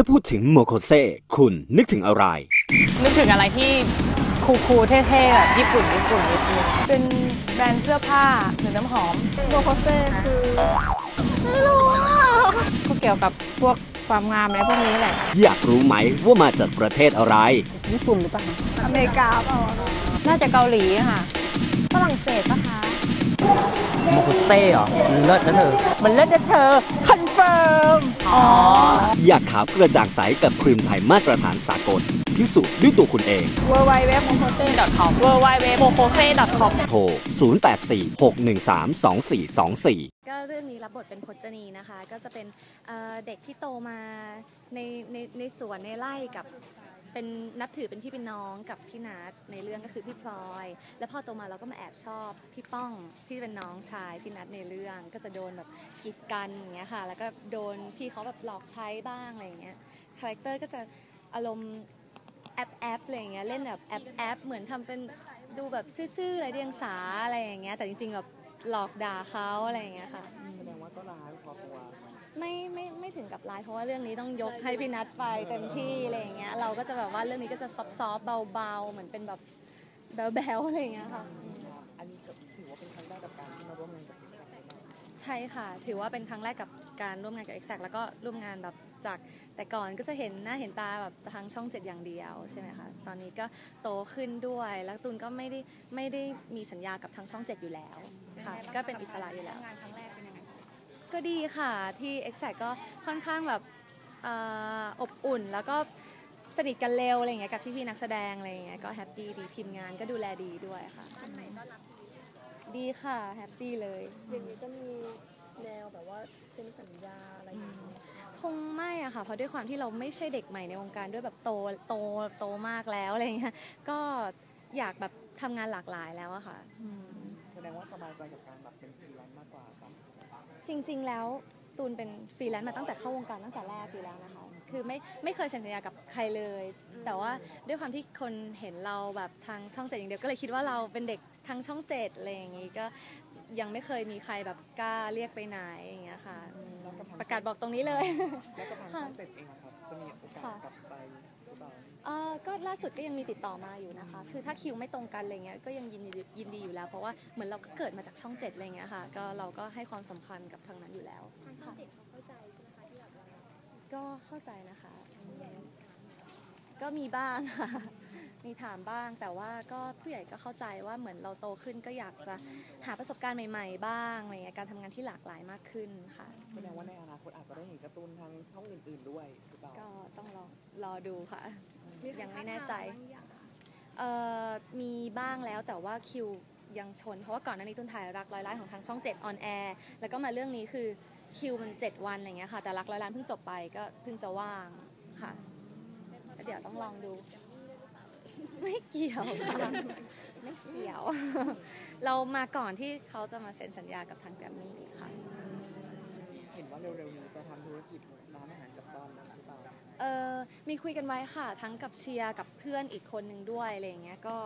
ถ้าพูดถึงโมโคเซคุณนึกถึงอะไร นึกถึงอะไรที่คูลๆเท่ๆแบบญี่ปุ่นญี่ปุ่นนิดนึงเป็นแบรนด์เสื้อผ้าหรือน้ำหอมโมโคเซ่คือก็เกี่ยวกับพวกความงามอะไรพวกนี้แหละ อยากรู้ไหมว่ามาจากประเทศอะไรญี่ปุ่นหรือเปล่าอเมริกาเปล่าน่าจะเกาหลีค่ะ ฝรั่งเศสปะคะ โมโคเซ่เหรอมันเลิศนะเธอ มันเลิศนะเธอ คอนเฟิร์ม อ๋อ อยากขาวกระจ่างใสกับครีมไทยมาตรฐานสากล พิสูจน์ด้วยตัวคุณเองเวอร์ไวเว็บโมโคเซ่ .com w w w m o k o f e com โทร 0846132424ก็เรื่องนี้รับบทเป็นพจนีนะคะ ก็จะเป็นเอ่อเด็กที่โตมาในในในสวนในไร่กับ เป็นนับถือเป็นพี่เป็นน้องกับพี่นัทในเรื่องก็คือพี่พลอย แล้วพอโตมาเราก็มาแอบชอบพี่ป้องที่เป็นน้องชายพี่นัทในเรื่องก็จะโดนแบบกีดกันอย่างเงี้ยค่ะ แล้วก็โดนพี่เขาแบบหลอกใช้บ้างอะไรอย่างเงี้ยคาแรคเตอร์ก็จะอารมณ์แอปแอปอะไรอย่างเงี้ยเล่นแบบแอปแอปเหมือนทำเป็นดูแบบซื่อๆไรเดียงสาอะไรอย่างเงี้ยแต่จริงๆแบบหลอกด่าเขาอะไรอย่างเงี้ยค่ะ ไม่ไม่ไม่ถึงกับไลน์เพราะว่าเรื่องนี้ต้องยกให้พี่นัทไปเต็มที่อะไรอย่างเงี้ยเราก็จะแบบว่าเรื่องนี้ก็จะซอฟต์ๆเบาๆ เหมือนเป็นแบบแบลๆอะไรอย่างเงี้ยค่ะอืมอันนี้ก็ถือว่าเป็นครั้งแรกกับการที่มาร่วมงานกับพี่แขกใช่ค่ะ ถือว่าเป็นครั้งแรกกับการร่วมงานกับ Exact แล้วก็ร่วมงานแบบจากแต่ก่อนก็จะเห็นหน้าเห็นตาแบบทางช่องเจ็ดอย่างเดียวใช่ไหมคะตอนนี้ก็โตขึ้นด้วยแล้วตูนก็ไม่ได้ไม่ได้มีสัญญากับทางช่องเจ็ดอยู่แล้วค่ะก็เป็นอิสระอยู่แล้วงานครั้งแรกเป็นยังไง ก็ดีค่ะที่ Exact ก็ค่อนข้างแบบอ่าอบอุ่น แล้วก็สนิทกันเร็วอะไรอย่างเงี้ยกับพี่ๆนักแสดงอะไรอย่างเงี้ยก็แฮปปี้ดีทีมงานก็ดูแลดีด้วยค่ะดีค่ะ แฮปปี้เลย อย่างนี้จะมีแนวแบบว่าเซ็นสัญญาอะไรอย่างเงี้ยคงไม่อะค่ะเพราะด้วยความที่เราไม่ใช่เด็กใหม่ในวงการด้วยแบบโตโตโตมากแล้วอะไรอย่างเงี้ยก็อยากแบบทำงานหลากหลายแล้วอะค่ะอืม แสดงว่าสบายใจกับการแบบเป็นฟรีแลนซ์มากกว่าครับ จริง ๆ แล้วตูนเป็นฟรีแลนซ์มาตั้งแต่เข้าวงการตั้งแต่แรกอยู่แล้วนะคะ คือไม่ไม่เคยเซ็นสัญญากับใครเลย แต่ว่าด้วยความที่คนเห็นเราแบบทางช่องเจ็ดอย่างเดียวก็เลยคิดว่าเราเป็นเด็กทางช่องเจ็ดอะไรอย่างงี้ก็ยังไม่เคยมีใครแบบกล้าเรียกไปไหนอย่างเงี้ยค่ะอืมประกาศบอกตรงนี้เลย แล้วกับทางช่องเจ็ดเองอะครับ จะมีโอกาสค่ะ กลับไป หรือเปล่าเอ่อก็ล่าสุดก็ยังมีติดต่อมาอยู่นะคะ คือถ้าคิวไม่ตรงกันอะไรเงี้ยก็ยังยินดียินดีอยู่แล้ว เพราะว่าเหมือนเราก็เกิดมาจากช่องเจ็ดอะไรเงี้ยค่ะ ก็เราก็ให้ความสำคัญกับทางนั้นอยู่แล้วค่ะก็เข้าใจนะคะอืมก็มีบ้างค่ะ มีถามบ้าง แต่ว่าก็ผู้ใหญ่ก็เข้าใจว่าเหมือนเราโตขึ้นก็อยากจะหาประสบการณ์ใหม่ ๆ บ้างอะไรเงี้ยการทำงานที่หลากหลายมากขึ้นค่ะ แสดงว่าในอนาคตอาจจะได้เห็นการ์ตูนทางช่องอื่น ๆด้วยหรือเปล่าก็ต้องรอรอดูค่ะ ยังไม่แน่ใจ เอ่อมีบ้างแล้วแต่ว่าคิวยังชน เพราะว่าก่อนหน้านี้ตุนถ่ายรักร้อยล้านของทางช่อง7 on air แล้วก็มาเรื่องนี้คือคิวมัน 7 วันอะไรเงี้ยค่ะ แต่รักร้อยล้านเพิ่งจบไปก็เพิ่งจะว่างค่ะแล้วเดี๋ยวต้องลองดู ไม่เกี่ยวค่ะไม่เกี่ยว เรามาก่อนที่เขาจะมาเซ็นสัญญากับทางแกรมมี่ค่ะ เห็นว่าเร็วๆนี้จะทำธุรกิจร้านอาหารกับตอนนั้นหรือเปล่าเออมีคุยกันไว้ค่ะ ทั้งกับเชียร์กับเพื่อนอีกคนนึงด้วยอะไรอย่างเงี้ยก็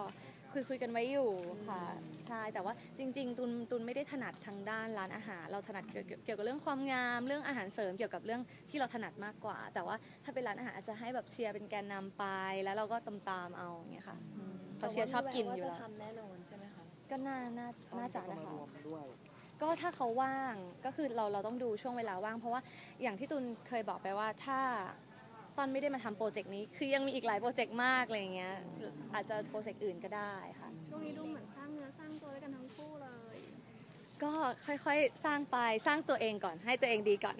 คุยคุยกันไว้อยู่ค่ะ ใช่ แต่ว่าจริง ๆ ตุนตุนไม่ได้ถนัดทางด้านร้านอาหาร เราถนัดเกี่ยวเกี่ยวกับเรื่องความงาม เรื่องอาหารเสริมเกี่ยวกับเรื่องที่เราถนัดมากกว่า แต่ว่าถ้าเป็นร้านอาหารอาจจะให้แบบเชียร์เป็นแกนนำไป แล้วเราก็ตามตามๆเอาอย่างเงี้ยค่ะอืมเพราะเชียร์ชอบกินอยู่แล้วาจะทำแน่นอนใช่ไหมคะ ก็น่า น่า น่าจะต้อนะงมคะรวมด้วยก็ถ้าเขาว่างก็คือเราเราต้องดูช่วงเวลาว่าง เพราะว่าอย่างที่ตุนเคยบอกไปว่าถ้า ตอนไม่ได้มาทำโปรเจกต์นี้ คือยังมีอีกหลายโปรเจกต์มากอะไรอย่างเงี้ย อาจจะโปรเจกต์อื่นก็ได้ค่ะ ช่วงนี้ดูเหมือนสร้างเนื้อสร้างตัวด้วยกันทั้งคู่เลย ก็ค่อยๆ สร้างไปสร้างตัวเองก่อน ให้ตัวเองดีก่อน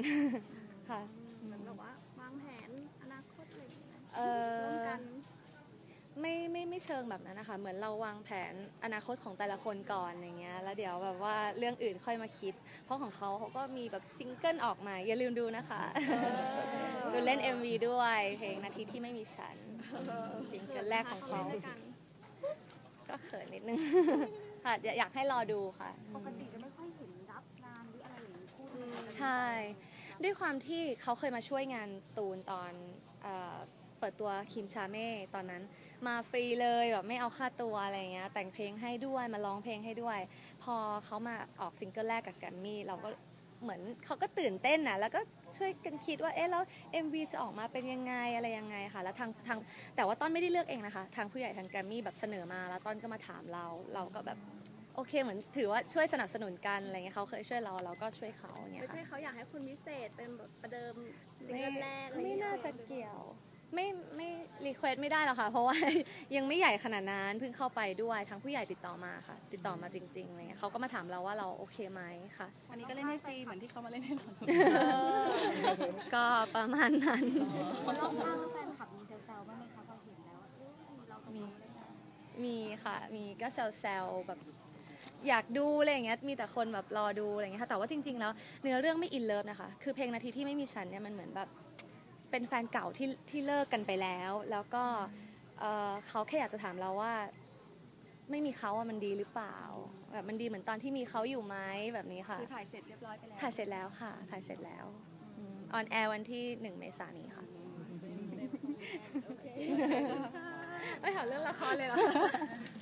ค่ะ เหมือนแบบว่าวางแผนอนาคตอะไรอย่างเงี้ย เอ่อร่วมกัน ไม่ไม่ไม่เชิงแบบนั้นนะคะเหมือนเราวางแผนอนาคตของแต่ละคนก่อนอย่างเงี้ยแล้วเดี๋ยวแบบว่าเรื่องอื่นค่อยมาคิด เพราะของเขาเขาก็มีแบบซิงเกิลออกมาอย่าลืมดูนะคะดูเล่น MV ด้วยเพลงนาทีที่ไม่มีฉันซิงเกิลแรกของเขาด้วยกันก็เขินนิดนึงค่ะอยากอยากให้รอดูค่ะปกติจะไม่ค่อยเห็นรับงานหรืออะไรอย่างนี้คู่นี้ใช่ ด้วยความที่เขาเคยมาช่วยงานตูนตอน เอ่อเปิดตัวคิมชาเม่ตอนนั้น มาฟรีเลยแบบไม่เอาค่าตัวอะไรเงี้ยแต่งเพลงให้ด้วยมาร้องเพลงให้ด้วย พอเขามาออกซิงเกิลแรกกับแกรมมี่เราก็เหมือนเขาก็ตื่นเต้นนะแล้วก็ช่วยกันคิดว่าเอ๊ะแล้ว MV จะออกมาเป็นยังไงอะไรยังไงค่ะ แล้วทางทางแต่ว่าต้นไม่ได้เลือกเองนะคะ ทางผู้ใหญ่ทางแกรมมี่แบบเสนอมาแล้วต้นก็มาถามเรา เราก็แบบโอเคเหมือนถือว่าช่วยสนับสนุนกันอะไรเงี้ยเขาเคยช่วยเราเราก็ช่วยเขาอย่างเงี้ยไม่ค่ะใช่เขาอยากให้คุณพิเศษเป็นแบบประเดิมซิงไม่เกิลแรกอะไรอย่งไม่เงี้ย น่าจะเกี่ยว ไม่ไม่รีเควสไม่ได้หรอกค่ะ เพราะว่า ยังไม่ใหญ่ขนาดนั้นเพิ่งเข้าไปด้วยทางผู้ใหญ่ติดต่อมาค่ะ ติดต่อมาจริงๆอะไรเงี้ยเขาก็มาถามเราว่าเราโอเคไหมค่ะ วันนี้ก็เล่นให้ฟรีเหมือนที่เขามาเล่นให้เราก็ประมาณนั้นคนรอบข้างแฟนคลับมีแซวๆบ้างไหมคะพอเห็นแล้วเรากับมีน้องได้ไงมีค่ะ มีก็แซวๆแบบอยากดูอะไรอย่างเงี้ย มีแต่คนแบบรอดูอะไรอย่างเงี้ยค่ะ แต่ว่าจริง ๆ แล้วเนื้อเรื่องไม่อินเลิฟนะคะ คือเพลงนาทีที่ไม่มีฉันเนี่ยมันเหมือนแบบ เป็นแฟนเก่าที่ที่เลิกกันไปแล้ว แล้วก็เอ่อเขาแค่อยากจะถามเราว่า ไม่มีเขาอะมันดีหรือเปล่า แบบมันดีเหมือนตอนที่มีเขาอยู่ไหมแบบนี้ค่ะ คือถ่ายเสร็จเรียบร้อยไปแล้วถ่ายเสร็จแล้วค่ะ ถ่ายเสร็จแล้วออนแอร์วันที่หนึ่งเมษายนนี้ค่ะไม่ถามเรื่องละครเลยเหรอเ